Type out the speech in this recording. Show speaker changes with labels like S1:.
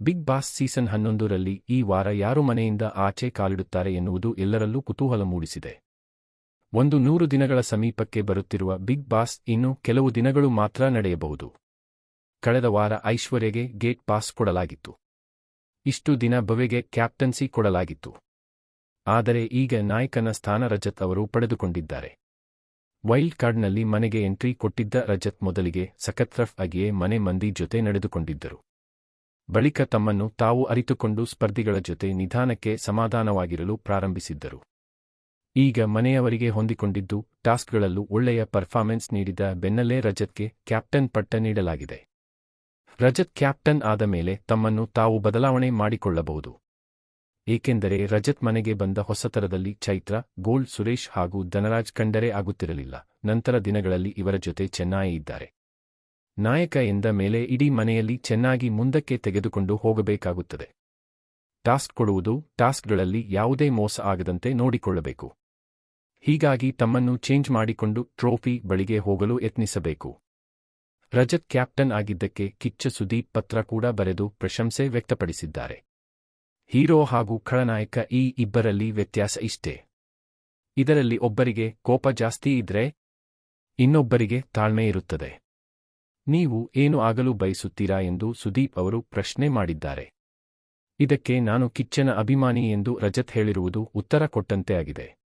S1: Big boss season ಹನ್ನೊಂದರಲ್ಲಿ ಈ ವಾರ ಯಾರು ಮನೆಯಿಂದ ಆಚೆ ಕಾಲಿಡುತ್ತಾರೆ ಎನ್ನುವುದು ಎಲ್ಲರಲ್ಲೂ ಕುತೂಹಲ ಮೂಡಿಸಿದೆ. ಒಂದು ನೂರು ದಿನಗಳ ಸಮೀಪಕ್ಕೆ ಬರುತ್ತಿರುವ ಬಿಗ್ ಬಾಸ್ ಇನ್ನು ಕೆಲವು ದಿನಗಳು ಮಾತ್ರ ನಡೆಯಬಹುದು. ಕಳೆದ ವಾರ ಐಶ್ವರ್ಯಗೆ ಗೇಟ್ ಪಾಸ್ ಕೊಡಲಾಗಿತ್ತು. ಇಷ್ಟು ದಿನ ಭವೆಗೆ ಕ್ಯಾಪ್ಟನ್ಸಿ ಕೊಡಲಾಗಿತ್ತು. ಆದರೆ ಈಗ ನಾಯಕನ ಸ್ಥಾನ ರಜತ್ ಅವರು ಪಡೆದುಕೊಂಡಿದ್ದಾರೆ. ವೈಲ್ಡ್ ಕಾರ್ಡ್ನಲ್ಲಿ ಮನೆಗೆ ಎಂಟ್ರಿ ಕೊಟ್ಟಿದ್ದ ರಜತ್ ಮೊದಲಿಗೆ ಸಖತ್ರಫ್ ಆಗಿಯೇ ಮನೆ ಮಂದಿ ಜೊತೆ ನಡೆದುಕೊಂಡಿದ್ದರು. ಬಳಿಕ ತಮ್ಮನ್ನು ತಾವು ಅರಿತುಕೊಂಡು ಸ್ಪರ್ಧಿಗಳ ಜೊತೆ ನಿಧಾನಕ್ಕೆ ಸಮಾಧಾನವಾಗಿರಲು ಪ್ರಾರಂಭಿಸಿದ್ದರು. ಈಗ ಮನೆಯವರಿಗೆ ಹೊಂದಿಕೊಂಡಿದ್ದು, ಟಾಸ್ಕ್ಗಳಲ್ಲೂ ಒಳ್ಳೆಯ ಪರ್ಫಾರ್ಮೆನ್ಸ್ ನೀಡಿದ ಬೆನ್ನಲ್ಲೇ ರಜತ್ಗೆ ಕ್ಯಾಪ್ಟನ್ ಪಟ್ಟ ನೀಡಲಾಗಿದೆ. ರಜತ್ ಕ್ಯಾಪ್ಟನ್ ಆದ ಮೇಲೆ ತಮ್ಮನ್ನು ತಾವು ಬದಲಾವಣೆ ಮಾಡಿಕೊಳ್ಳಬಹುದು. ಏಕೆಂದರೆ ರಜತ್ ಮನೆಗೆ ಬಂದ ಹೊಸತರದಲ್ಲಿ ಚೈತ್ರ ಗೋಲ್ಡ್ ಸುರೇಶ್ ಹಾಗೂ ಧನರಾಜ್ ಕಂಡರೆ ಆಗುತ್ತಿರಲಿಲ್ಲ. ನಂತರ ದಿನಗಳಲ್ಲಿ ಇವರ ಜೊತೆ ಚೆನ್ನಾಗಿ ಇದ್ದಾರೆ. ನಾಯಕ ಎಂದ ಮೇಲೆ ಇಡೀ ಮನೆಯಲ್ಲಿ ಚೆನ್ನಾಗಿ ಮುಂದಕ್ಕೆ ತೆಗೆದುಕೊಂಡು ಹೋಗಬೇಕಾಗುತ್ತದೆ. ಟಾಸ್ಕ್ ಕೊಡುವುದು ಟಾಸ್ಕ್ಗಳಲ್ಲಿ ಯಾವುದೇ ಮೋಸ ಆಗದಂತೆ ನೋಡಿಕೊಳ್ಳಬೇಕು. ಹೀಗಾಗಿ ತಮ್ಮನ್ನು ಚೇಂಜ್ ಮಾಡಿಕೊಂಡು ಟ್ರೋಫಿ ಬಳಿಗೆ ಹೋಗಲು ಯತ್ನಿಸಬೇಕು. ರಜತ್ ಕ್ಯಾಪ್ಟನ್ ಆಗಿದ್ದಕ್ಕೆ ಕಿಚ್ಚ ಸುದೀಪ್ ಪತ್ರ ಕೂಡ ಬರೆದು ಪ್ರಶಂಸೆ ವ್ಯಕ್ತಪಡಿಸಿದ್ದಾರೆ. ಹೀರೋ ಹಾಗೂ ಖಳನಾಯಕ ಈ ಇಬ್ಬರಲ್ಲಿ ವ್ಯತ್ಯಾಸ ಇಷ್ಟೇ. ಇದರಲ್ಲಿ ಒಬ್ಬರಿಗೆ ಕೋಪ ಜಾಸ್ತಿ ಇದ್ರೆ ಇನ್ನೊಬ್ಬರಿಗೆ ತಾಳ್ಮೆ ಇರುತ್ತದೆ. ನೀವು ಏನು ಆಗಲು ಬಯಸುತ್ತೀರಾ ಎಂದು ಸುದೀಪ್ ಅವರು ಪ್ರಶ್ನೆ ಮಾಡಿದ್ದಾರೆ. ಇದಕ್ಕೆ ನಾನು ಕಿಚ್ಚನ ಅಭಿಮಾನಿ ಎಂದು ರಜತ್ ಹೇಳಿರುವುದು ಉತ್ತರ ಕೊಟ್ಟಂತೆ ಆಗಿದೆ.